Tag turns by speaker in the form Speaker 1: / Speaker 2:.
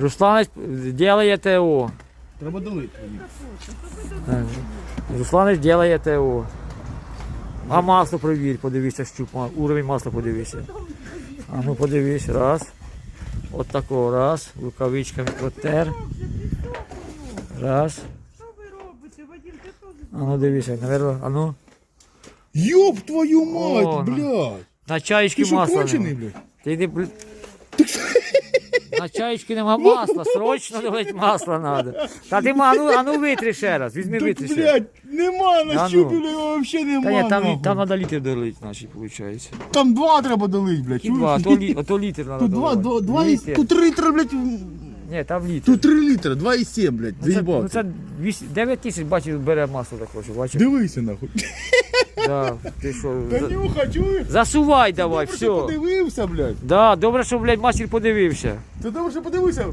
Speaker 1: Руслан делає ТО.
Speaker 2: Треба долити.
Speaker 1: Руслан делає ТО. А масло провір, подивися, щуп, уровень масла подивися. А ну подивись, раз. От такого, раз. Рукавичками протер. Раз. А ну дивися, наверно, а ну.
Speaker 2: Йоп твою мать,
Speaker 1: О,
Speaker 2: блядь.
Speaker 1: На чаєчки
Speaker 2: блядь?
Speaker 1: Ти не бл- На чаєчки нема масла, срочно долить масла треба. Та ти ма, а ну, а ну витри ще раз, візьми витри ще.
Speaker 2: блядь, нема на
Speaker 1: Да ну.
Speaker 2: блядь, його вообще
Speaker 1: Та
Speaker 2: нема.
Speaker 1: ні, там,
Speaker 2: нахуй.
Speaker 1: там треба літр долить, значить, виходить.
Speaker 2: Там два треба долить, блядь.
Speaker 1: Чи два, а то, лі, а то літр треба
Speaker 2: Тут два, два, два, і- тут три літра, блядь.
Speaker 1: Ні, там літр.
Speaker 2: Тут три літра, два і сім, блядь,
Speaker 1: Ну, це, ну,
Speaker 2: заїбав.
Speaker 1: це 8, 9 тисяч, бачиш, бере масло також, бачиш?
Speaker 2: Дивися, нахуй.
Speaker 1: Да, ти що,
Speaker 2: Та
Speaker 1: за-
Speaker 2: нюха, чуєш?
Speaker 1: засувай давай,
Speaker 2: що
Speaker 1: все.
Speaker 2: подивився, блядь.
Speaker 1: Да, добре, що, блядь, мастер подивився.
Speaker 2: Ти добре, що подивився.